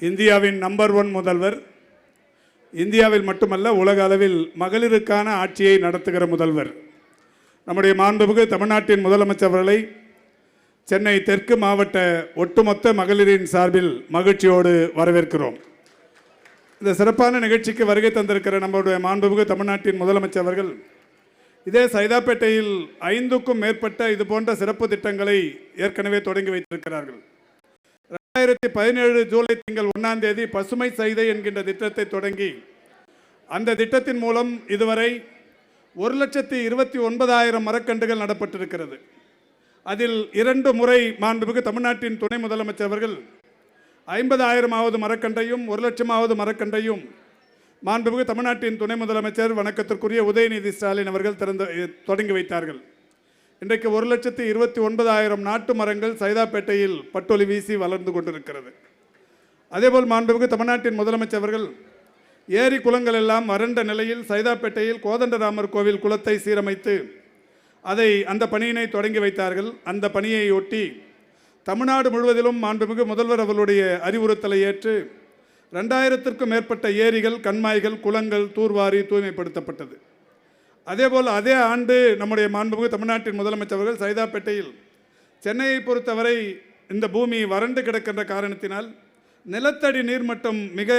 இந்தியாவின் number one முதல்வர். இந்தியாவில் மட்டுமல்ல உலக அளவில் மகளிருக்கான ஆட்சியை நடத்துகிற முதல்வர். நம்முடைய மாண்புமிகு தமிழ்நாட்டின் முதலமைச்சர் அவர்களை சென்னை தெற்கு மாவட்ட ஒட்டுமொத்த மகளிரின் சார்பில் மகிழ்ச்சியோடு வரவேற்கிறோம். இந்த சிறப்பான நிகழ்ச்சிக்கு வருகை தந்திருக்கிற நம்மளுடைய மாண்புமிகு தமிழ்நாட்டின் முதலமைச்சர் அவர்கள் இதே சைதாப்பேட்டையில் ஐந்துக்கும் மேற்பட்ட இது போன்ற சிறப்பு திட்டங்களை ஏற்கனவே தொடங்கி வைத்திருக்கிறார்கள். ரெண்டாயிரத்தி பதினேழு ஜூலை திங்கள் ஒன்றாம் தேதி பசுமை சைதை என்கின்ற திட்டத்தை தொடங்கி அந்த திட்டத்தின் மூலம் இதுவரை ஒரு லட்சத்தி இருபத்தி ஒன்பதாயிரம் மரக்கன்றுகள் நடப்பட்டிருக்கிறது. அதில் இரண்டு முறை மாண்புமிகு தமிழ்நாட்டின் துணை முதலமைச்சர் அவர்கள் ஐம்பதாயிரமாவது மரக்கன்றையும் ஒரு லட்சமாவது மரக்கன்றையும் மாண்புமிகு தமிழ்நாட்டின் துணை முதலமைச்சர் வணக்கத்திற்குரிய உதயநிதி ஸ்டாலின் அவர்கள் திறந்து தொடங்கி வைத்தார்கள். இன்றைக்கு ஒரு லட்சத்தி இருபத்தி ஒன்பதாயிரம் நாட்டு மரங்கள் சைதாப்பேட்டையில் பட்டொலி வீசி வளர்ந்து கொண்டிருக்கிறது. அதேபோல் மாண்புமிகு தமிழ்நாட்டின் முதலமைச்சர் அவர்கள் ஏரி குளங்கள் எல்லாம் வறண்ட நிலையில் சைதாப்பேட்டையில் கோதண்டராமர் கோவில் குளத்தை சீரமைத்து அதை அந்த பணியினை தொடங்கி வைத்தார்கள். அந்த பணியை ஒட்டி தமிழ்நாடு முழுவதிலும் மாண்புமிகு முதல்வர் அவர்களுடைய அறிவுறுத்தலை ஏற்று ரெண்டாயிரத்திற்கும் மேற்பட்ட ஏரிகள் கண்மாய்கள் குளங்கள் தூர்வாரி தூய்மைப்படுத்தப்பட்டது. அதேபோல் அதே ஆண்டு நம்முடைய மாண்புமிகு தமிழ்நாட்டின் முதலமைச்சர் அவர்கள் சைதாப்பேட்டையில் சென்னையை பொறுத்தவரை இந்த பூமி வறண்டு கிடக்கின்ற காரணத்தினால் நிலத்தடி நீர்மட்டம் மிக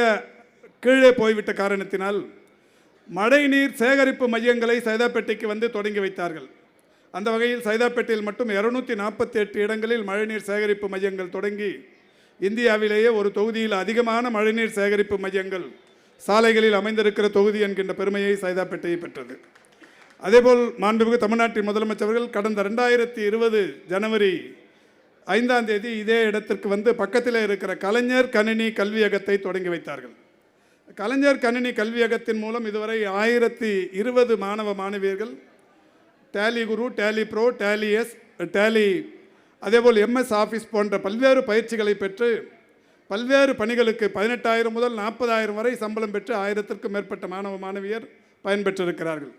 கீழே போய்விட்ட காரணத்தினால் மழைநீர் சேகரிப்பு மையங்களை சைதாப்பேட்டைக்கு வந்து தொடங்கி வைத்தார்கள். அந்த வகையில் சைதாப்பேட்டையில் மட்டும் இருநூத்தி நாற்பத்தி எட்டு இடங்களில் மழைநீர் சேகரிப்பு மையங்கள் தொடங்கி இந்தியாவிலேயே ஒரு தொகுதியில் அதிகமான மழைநீர் சேகரிப்பு மையங்கள் சாலைகளில் அமைந்திருக்கிற தொகுதி என்கின்ற பெருமையை சைதாப்பேட்டையை பெற்றது. அதேபோல் மாண்புமிகு தமிழ்நாட்டின் முதலமைச்சர் அவர்கள் கடந்த ரெண்டாயிரத்தி இருபது ஜனவரி ஐந்தாம் தேதி இதே இடத்திற்கு வந்து பக்கத்தில் இருக்கிற கலைஞர் கணினி கல்வியகத்தை தொடங்கி வைத்தார்கள். கலைஞர் கணினி கல்வியகத்தின் மூலம் இதுவரை ஆயிரத்தி இருபது மாணவ மாணவியர்கள் டேலி குரு Tally pro Tally S Tally அதேபோல் எம்எஸ் ஆஃபீஸ் போன்ற பல்வேறு பயிற்சிகளை பெற்று பல்வேறு பணிகளுக்கு பதினெட்டாயிரம் முதல் நாற்பதாயிரம் வரை சம்பளம் பெற்று ஆயிரத்திற்கும் மேற்பட்ட மாணவ மாணவியர் பயன்பெற்றிருக்கிறார்கள்.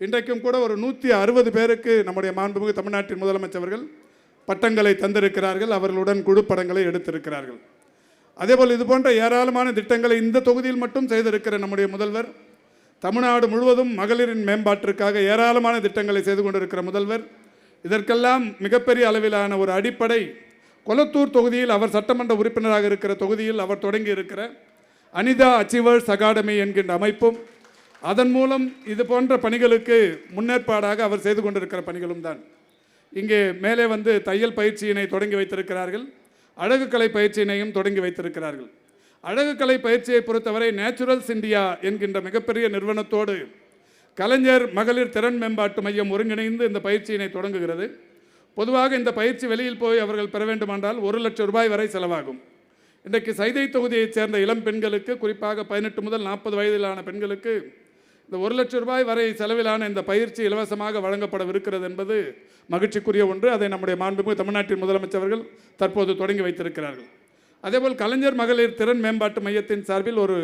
இன்றைக்கும் கூட ஒரு நூற்றி அறுபது பேருக்கு நம்முடைய மாண்புமிகு தமிழ்நாட்டின் முதலமைச்சர்கள் பட்டங்களை தந்திருக்கிறார்கள். அவர்களுடன் குழு படங்களை எடுத்திருக்கிறார்கள். அதேபோல் இது போன்ற ஏராளமான திட்டங்களை இந்த தொகுதியில் மட்டும் செய்திருக்கிற நம்முடைய முதல்வர் தமிழ்நாடு முழுவதும் மகளிரின் மேம்பாட்டிற்காக ஏராளமான திட்டங்களை செய்து கொண்டிருக்கிற முதல்வர் இதற்கெல்லாம் மிகப்பெரிய அளவிலான ஒரு அடிப்படை கொளத்தூர் தொகுதியில் அவர் சட்டமன்ற உறுப்பினராக இருக்கிற தொகுதியில் அவர் தொடங்கி இருக்கிற அனிதா அச்சீவர்ஸ் அகாடமி என்கின்ற அமைப்பும் அதன் மூலம் இது போன்ற பணிகளுக்கு முன்னேற்பாடாக அவர் செய்து கொண்டிருக்கிற பணிகளும் தான். இங்கே மேலே வந்து தையல் பயிற்சியினை தொடங்கி வைத்திருக்கிறார்கள். அழகுக்கலை பயிற்சியினையும் தொடங்கி வைத்திருக்கிறார்கள். அழகுக்கலை பயிற்சியை பொறுத்தவரை நேச்சுரல்ஸ் இந்தியா என்கின்ற மிகப்பெரிய நிறுவனத்தோடு கலைஞர் மகளிர் திறன் மேம்பாட்டு மையம் ஒருங்கிணைந்து இந்த பயிற்சியினை தொடங்குகிறது. பொதுவாக இந்த பயிற்சி வெளியில் போய் அவர்கள் பெற வேண்டுமென்றால் ஒரு லட்சம் ரூபாய் வரை செலவாகும். இன்றைக்கு சைதை தொகுதியைச் சேர்ந்த இளம் பெண்களுக்கு குறிப்பாக பதினெட்டு முதல் நாற்பது வயதிலான பெண்களுக்கு இந்த ஒரு லட்ச ரூபாய் வரை செலவிலான இந்த பயிற்சி இலவசமாக வழங்கப்படவிருக்கிறது என்பது மகிழ்ச்சிக்குரிய ஒன்று. அதை நம்முடைய மாண்புமிகு தமிழ்நாட்டின் முதலமைச்சர்கள் தற்போது தொடங்கி வைத்திருக்கிறார்கள். அதேபோல் கலைஞர் மகளிர் திறன் மேம்பாட்டு மையத்தின் சார்பில் ஒரு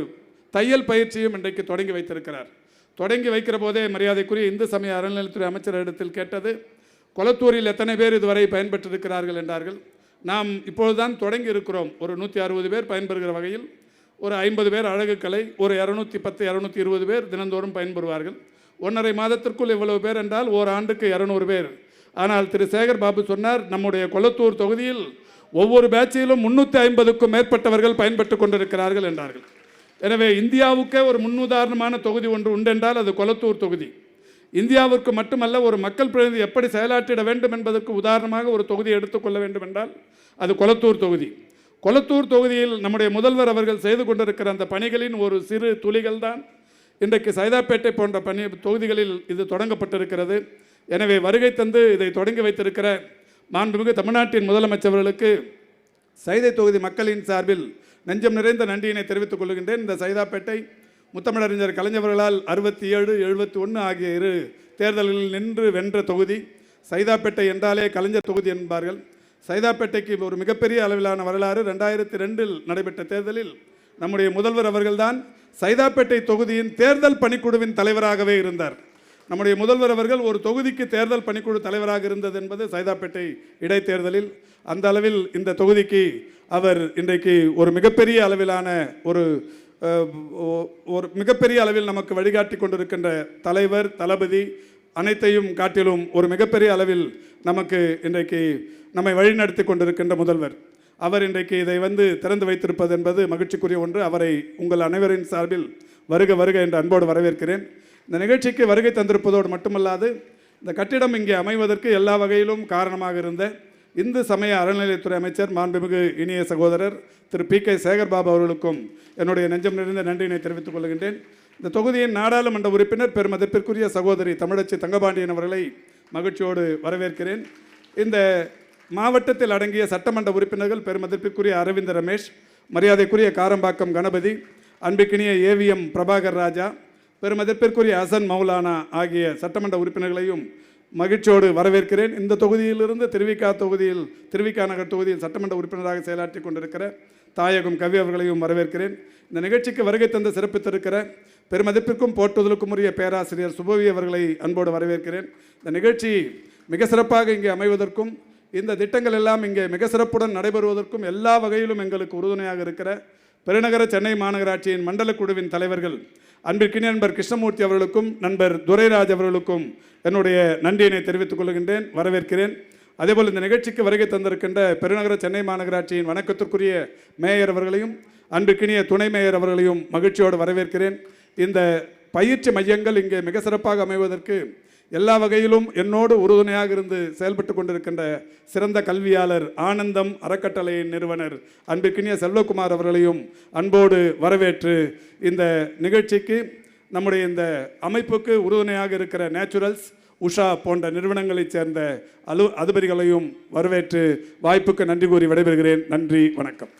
தையல் பயிற்சியும் இன்றைக்கு தொடங்கி வைத்திருக்கிறார். தொடங்கி வைக்கிற போதே மரியாதைக்குரிய இந்து சமய அறநிலையத்துறை அமைச்சரிடத்தில் கேட்டது கொளத்தூரில் எத்தனை பேர் இதுவரை பயன்பெற்றிருக்கிறார்கள்? என்றார்கள். நாம் இப்பொழுதுதான் தொடங்கி இருக்கிறோம். ஒரு நூற்றி அறுபது பேர் பயன்பெறுகிற வகையில் ஒரு ஐம்பது பேர் அழகுக்கலை ஒரு இரநூத்தி பத்து இரநூத்தி இருபது பேர் தினந்தோறும் பயன்பெறுவார்கள். ஒன்றரை மாதத்திற்குள் இவ்வளவு பேர் என்றால் ஓர் ஆண்டுக்கு இரநூறு பேர். ஆனால் திரு. சேகர் பாபு சொன்னார் நம்முடைய கொளத்தூர் தொகுதியில் ஒவ்வொரு பேட்சிலும் முன்னூற்றி ஐம்பதுக்கும் மேற்பட்டவர்கள் பயன்பட்டு கொண்டிருக்கிறார்கள் என்றார்கள். எனவே இந்தியாவுக்கே ஒரு முன்னுதாரணமான தொகுதி ஒன்று உண்டென்றால் அது கொளத்தூர் தொகுதி. இந்தியாவிற்கு மட்டுமல்ல ஒரு மக்கள் பிரதிநிதி எப்படி செயலாற்றிட வேண்டும் என்பதற்கு உதாரணமாக ஒரு தொகுதியை எடுத்துக்கொள்ள வேண்டும் என்றால் அது கொளத்தூர் தொகுதி. கொளத்தூர் தொகுதியில் நம்முடைய முதல்வர் அவர்கள் செய்து கொண்டிருக்கிற அந்த பணிகளின் ஒரு சிறு துளிகள் தான் இன்றைக்கு சைதாப்பேட்டை போன்ற பணி தொகுதிகளில் இது தொடங்கப்பட்டிருக்கிறது. எனவே வருகை தந்து இதை தொடங்கி வைத்திருக்கிற மாண்புமிகு தமிழ்நாட்டின் முதலமைச்சர்களுக்கு சைதை தொகுதி மக்களின் சார்பில் நெஞ்சம் நிறைந்த நன்றியினை தெரிவித்துக் கொள்கின்றேன். இந்த சைதாப்பேட்டை முத்தமிழறிஞர் கலைஞர்களால் அறுபத்தி ஏழு எழுபத்தி ஒன்று ஆகிய இரு தேர்தல்களில் நின்று வென்ற தொகுதி. சைதாப்பேட்டை என்றாலே கலைஞர் தொகுதி என்பார்கள். சைதாப்பேட்டைக்கு ஒரு மிகப்பெரிய அளவிலான வரலாறு ரெண்டாயிரத்தி ரெண்டில் நடைபெற்ற தேர்தலில் நம்முடைய முதல்வர் அவர்கள்தான் சைதாப்பேட்டை தொகுதியின் தேர்தல் பணிக்குழுவின் தலைவராகவே இருந்தார். நம்முடைய முதல்வர் அவர்கள் ஒரு தொகுதிக்கு தேர்தல் பணிக்குழு தலைவராக இருந்தது என்பது சைதாப்பேட்டை இடைத்தேர்தலில். அந்த அளவில் இந்த தொகுதிக்கு அவர் இன்றைக்கு ஒரு மிகப்பெரிய அளவிலான ஒரு ஒரு மிகப்பெரிய அளவில் நமக்கு வழிகாட்டி கொண்டிருக்கின்ற தலைவர் தளபதி அனைத்தையும் காட்டிலும் ஒரு மிகப்பெரிய அளவில் நமக்கு இன்றைக்கு நம்மை வழிநடத்தி கொண்டிருக்கின்ற முதல்வர். அவர் இன்றைக்கு இதை வந்து திறந்து வைத்திருப்பது என்பது மகிழ்ச்சிக்குரிய ஒன்று. அவரை உங்கள் அனைவரின் சார்பில் வருக வருக என்று அன்போடு வரவேற்கிறேன். இந்த நிகழ்ச்சிக்கு வருகை தந்திருப்பதோடு மட்டுமல்லாது இந்த கட்டிடம் இங்கே அமைவதற்கு எல்லா வகையிலும் காரணமாக இருந்த இந்து சமய அறநிலையத்துறை அமைச்சர் மாண்புமிகு இனிய சகோதரர் திரு பி கே சேகர்பாபு அவர்களுக்கும் என்னுடைய நெஞ்சம் நிறைந்த நன்றியினை தெரிவித்துக் கொள்கின்றேன். இந்த தொகுதியின் நாடாளுமன்ற உறுப்பினர் பெருமதிப்பிற்குரிய சகோதரி தமிழச்சி தங்கபாண்டியன் அவர்களை மகிழ்ச்சியோடு வரவேற்கிறேன். இந்த மாவட்டத்தில் அடங்கிய சட்டமன்ற உறுப்பினர்கள் பெருமதிப்பிற்குரிய அரவிந்த் ரமேஷ் மரியாதைக்குரிய காரம்பாக்கம் கணபதி அன்பிக்கினிய ஏவிஎம் பிரபாகர் ராஜா பெருமதிப்பிற்குரிய ஹசன் மௌலானா ஆகிய சட்டமன்ற உறுப்பினர்களையும் மகிழ்ச்சியோடு வரவேற்கிறேன். இந்த தொகுதியிலிருந்து திருவிக்கா தொகுதியில் திருவிக்கா நகர் தொகுதியில் சட்டமன்ற உறுப்பினராக செயலாற்றி கொண்டிருக்கிற தாயகம் கவி அவர்களையும் வரவேற்கிறேன். இந்த நிகழ்ச்சிக்கு வருகை தந்து சிறப்பித்திருக்கிற பெருமதிப்பிற்கும் போற்றுதலுக்கும் உரிய பேராசிரியர் சுபவி அவர்களை அன்போடு வரவேற்கிறேன். இந்த நிகழ்ச்சி மிக சிறப்பாக இங்கே அமைவதற்கும் இந்த திட்டங்கள் எல்லாம் இங்கே மிக சிறப்புடன் நடைபெறுவதற்கும் எல்லா வகையிலும் எங்களுக்கு உறுதுணையாக இருக்கிற பெருநகர சென்னை மாநகராட்சியின் மண்டல குழுவின் தலைவர்கள் அன்பிற்கினிய நண்பர் கிருஷ்ணமூர்த்தி அவர்களுக்கும் நண்பர் துரைராஜ் அவர்களுக்கும் என்னுடைய நன்றியினை தெரிவித்துக் கொள்கின்றேன் வரவேற்கிறேன். அதேபோல் இந்த நிகழ்ச்சிக்கு வருகை தந்திருக்கின்ற பெருநகர சென்னை மாநகராட்சியின் வணக்கத்திற்குரிய மேயர் அவர்களையும் அன்பிற்கினிய துணை மேயர் அவர்களையும் மகிழ்ச்சியோடு வரவேற்கிறேன். இந்த பயிற்சி மையங்கள் இங்கே மிக சிறப்பாக அமைவதற்கு எல்லா வகையிலும் என்னோடு உறுதுணையாக இருந்து செயல்பட்டு கொண்டிருக்கின்ற சிறந்த கல்வியாளர் ஆனந்தம் அறக்கட்டளையின் நிறுவனர் அன்பிற்கினிய செல்வகுமார் அவர்களையும் அன்போடு வரவேற்று இந்த நிகழ்ச்சிக்கு நம்முடைய இந்த அமைப்புக்கு உறுதுணையாக இருக்கிற நேச்சுரல்ஸ் உஷா போன்ற நிறுவனங்களைச் சேர்ந்த அலு அதிபதிகளையும் வரவேற்று வாய்ப்புக்கு நன்றி கூறி விடைபெறுகிறேன். நன்றி வணக்கம்.